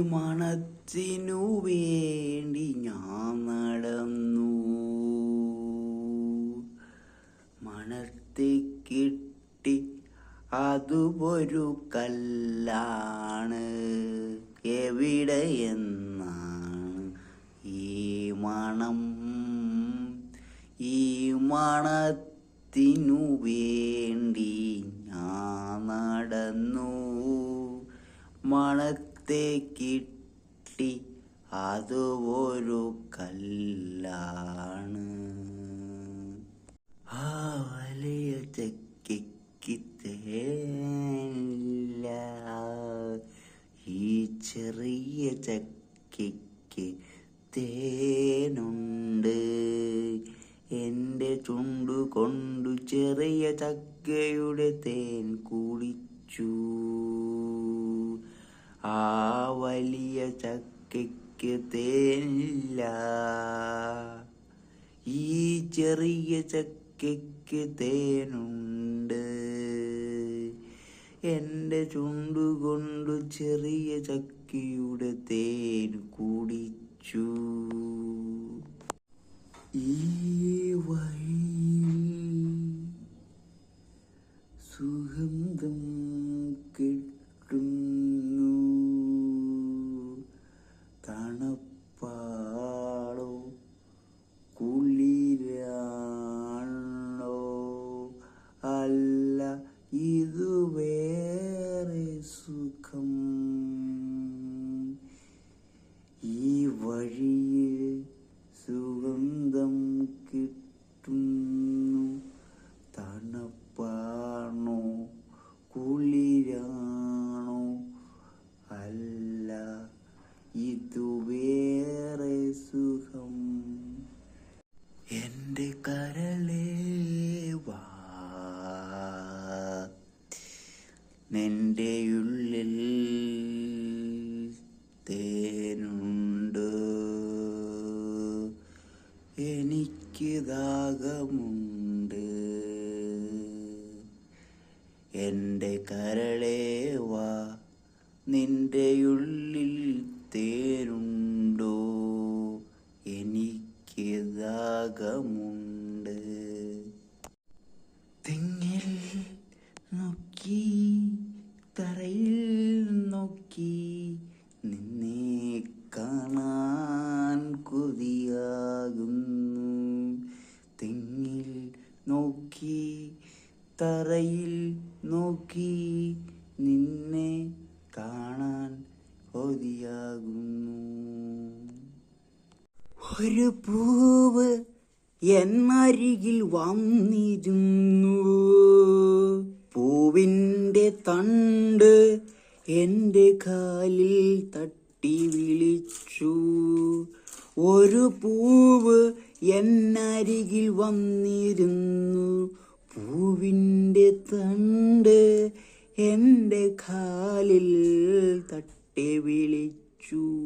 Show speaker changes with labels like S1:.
S1: മണത്തിനു വേണ്ടി ഞാൻ നടന്നു. മണത്തെ കിട്ടി അതുപൊരു കല്ലാണ്. എവിടെയെന്നാണ് ഈ മണം? ഈ മണത്തിനു വേണ്ടി ഞാൻ നടന്നു. മണത്തെ കിട്ടി അത് ഒരു കല്ലാണ്. ആ വലിയ ചക്കിക്ക് ഈ ചെറിയ ചക്കിക്ക് തേനുണ്ട്. എന്റെ ചുണ്ടു കൊണ്ടു ചെറിയ ചക്കയുടെ തേൻ കുടിച്ചു ആ വലിയ ചക്കയ്ക്ക് തേനില്ല. ഈ ചെറിയ ചക്കയ്ക്ക് തേനുണ്ട്. എന്റെ ചുണ്ടുകൊണ്ട് ചെറിയ ചക്കയുടെ തേൻ കുടിച്ചു. ഈ വഴി സുഗന്ധം നിന്റെ ഉള്ളിൽ തേനുണ്ട്. എനിക്ക് ദാഹമുണ്ട് എന്റെ കരളേ വാ നിന്റെ ഉള്ളിൽ തേനുണ്ടോ? എനിക്ക് ദാഹമുണ്ട് നിന്നെ കാണാൻ കൊതിയാകുന്നു. തെങ്ങിൽ നോക്കി തറയിൽ നോക്കി നിന്നെ കാണാൻ കൊതിയാകുന്നു. ഒരു പൂവ് എന്നരികിൽ വന്നിരുന്നു. പൂവിന്റെ തണ്ട് എന്റെ കാലിൽ തട്ടി വിളിച്ചു. ഒരു പൂവ് എന്നരികിൽ വന്നിരുന്നു. പൂവിന്റെ തണ്ട് എന്റെ കാലിൽ തട്ടി വിളിച്ചു.